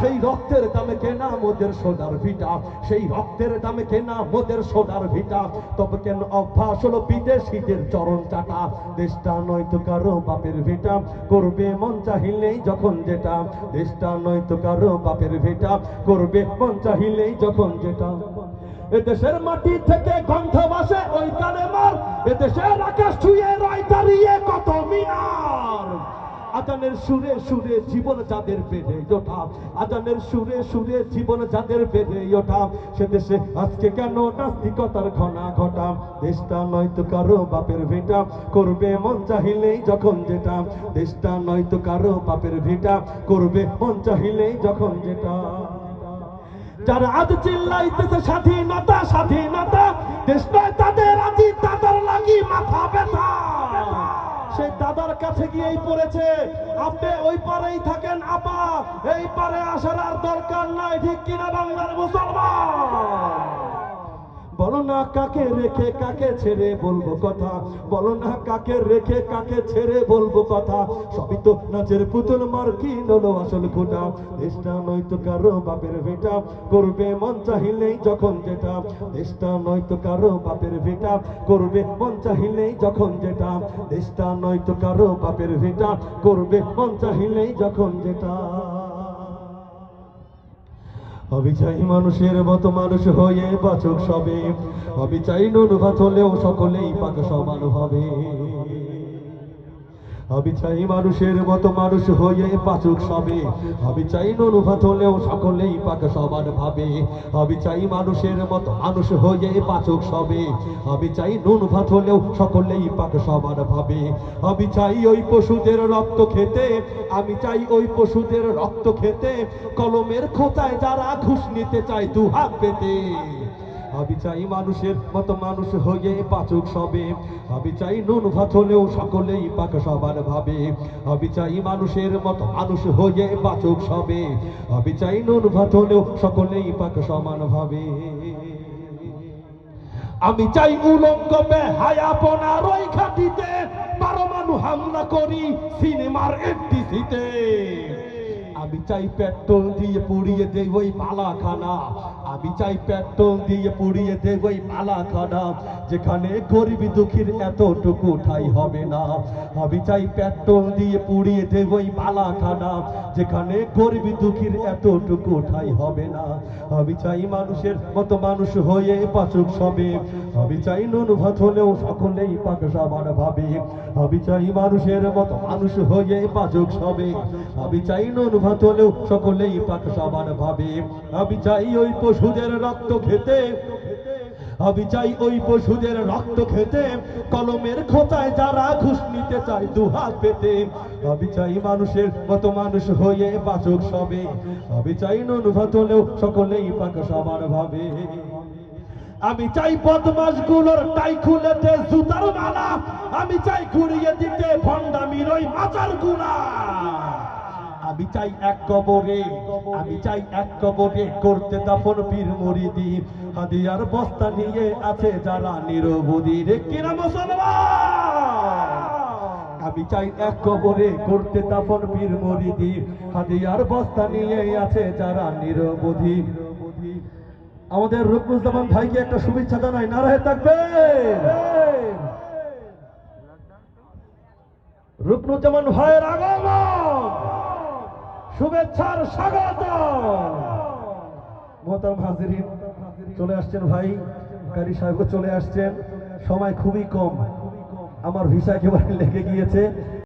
সেই রক্তের দামে কেনা মোদের সোনার ভিটা, সেই রক্তের দামে কেনা মোদের সোনার ভিটা। তবে কেন অভ্যাস হলো বিদেশিদের চরণ চাটা? দেশটা নয়তো কারও বাপের ভিটা। করবে মন চাহিলেই যখন যেটা। দেশটা নয়তো কারও বাপের ভিটা। করবে মন চাহিলেই যখন যেটা। এদেশের মাটি থেকে গন্ধ বাসে ওই কানে মার এদেশের আকাশ ছুঁয়ে রয় দাঁড়িয়ে কত মিনার। আজানের সুরে সুরে জীবন যাদের বেড়ে ওঠা আজানের সুরে সুরে জীবন যাদের বেড়ে ওঠা সে দেশে আজকে কেন নাস্তিকতার ঘনা ঘটা দেশটা নয়তো কারও বাপের ভিটা। করবে মন চাহিলেই যখন যেটা। দেশটা নয়তো কারও বাপের ভিটা। করবে মন চাহিলেই যখন যেটা। যারা আজ চিল্লাইতেছে স্বাধীনতা স্বাধীনতা, দেশ নয় তাদের আজি তাদের লাগি মাথা ব্যথা। সেই দাদার কাছে গিয়েই পড়েছে। আপনি ওই পারেই থাকেন, আপা। এই পারে আসার আর দরকার নাই, ঠিক কিনা বাংলার মুসলমান? বলো না কাকে রেখে কাকে ছেড়ে বলব কথা? বলো না কাকে রেখে কাকে ছেড়ে বলব কথা? সবই তো নাচের পুতুল মার কি নলো আসল খোটা? দেশটা নয়তো কারও বাপের ভেটা। করবে মন চাহিলেই যখন যেটা। দেশটা নয়তো কারও বাপের ভেটা। করবে মন চাহিলেই যখন যেটা। দেশটা নয়তো কারও বাপের ভেটা। করবে মন চাহিলেই যখন যেটা। আমি চাই মানুষের মতো মানুষ হয়ে বাচক সবে। আমি চাই নুনভাত হলেও সকলেই পাক সমান হবে। আমি চাই মানুষের মতো মানুষ হয়ে পাচুক সবে। আমি চাই নুনভাত হলেও সকলেই পাক সমান ভাবে। আমি চাই মানুষের মতো মানুষ হয়ে পাচুক সবে। আমি চাই নুন ভাত হলেও সকলেই পাক সমান ভাবে। আমি চাই ওই পশুদের রক্ত খেতে, আমি চাই ওই পশুদের রক্ত খেতে, কলমের খোঁচায় যারা ঘুষ নিতে চায় দু হাত পেতে। আমি চাই মানুষের মতো মানুষ হয়ে পাচক সবে। আমি চাই নুন ভাত হলেও সকলেই পাক সবার ভাবে। আমি চাই মানুষের মতো মানুষ হয়ে পাচক সবে। আমি চাই নুন ভাত হলেও সকলেই পাক সমান ভাবে। আমি চাই উলঙ্গ বেহায়াপনার ওই ঘাটিতে পারমাণু হামলা করি সিনেমার এফডিসিতে। আমি চাই পেট্রোল দিয়ে পুড়িয়ে দেই ওই পালাখানা। আমি চাই পেট্রোল দিয়ে পুড়িয়ে পালাখানা যেখানে গরিব দুঃখীর এতটুকু ঠাই হবে না। আমি চাই পেট্রোল দিয়ে পুড়িয়ে পালাখানা যেখানে গরিব দুঃখীর এতটুকু ঠাই হবে না। আমি চাই মানুষের মতো মানুষ হয়ে পাচক সবে। আমি চাই নুন হলেও সকলেই পাক সবার ভাবে। আমি চাই মানুষের মতো মানুষ হয়ে পাচক সবে। আমি চাই নুন হলেও সকলেই পাক সবার ভাবে। আমি চাই ওই পশুদের রক্ত খেতে। আমি চাই ওই পশুদের রক্ত খেতে। কলমের খোঁচায় যারা ঘুষ নিতে চায় দুহাত পেতে। আমি চাই মানুষের মতো মানুষ হয়ে বাচক সবে। আমি চাই নুন ভাত হলেও সকলেই পাক সমান ভাবে। আমি চাই বদমাসগুলোর টাই খুলেতে জুতার মালা। আমি চাই ঘুরিয়ে দিতে ভণ্ডামির ওই মাজারগুলা আমি চাই এক কবরে, আমি চাই এক কবরে করতে দাফন পীর মরিদি। হাদিয়ার বস্তা নিয়ে আছে যারা নিরবধি। রে কিনা মুসলমান? আমি চাই এক কবরে করতে দাফন পীর মরিদি। হাদিয়ার বস্তা নিয়ে আছে যারা নিরবধি। আমাদের রুকনুজ্জামান ভাইকে একটা শুভেচ্ছা জানাই। নারায় থাকবে রুকনুজ্জামান ভাইয়ের আগমন। শুভেচ্ছার স্বাগত। মোহতারাম হাজিরিন, চলে আসছেন ভাই। গাড়ি সাহেব চলে আসছেন। সময় খুবই কম। আমার ভিসা একেবারে লেগে গিয়েছে।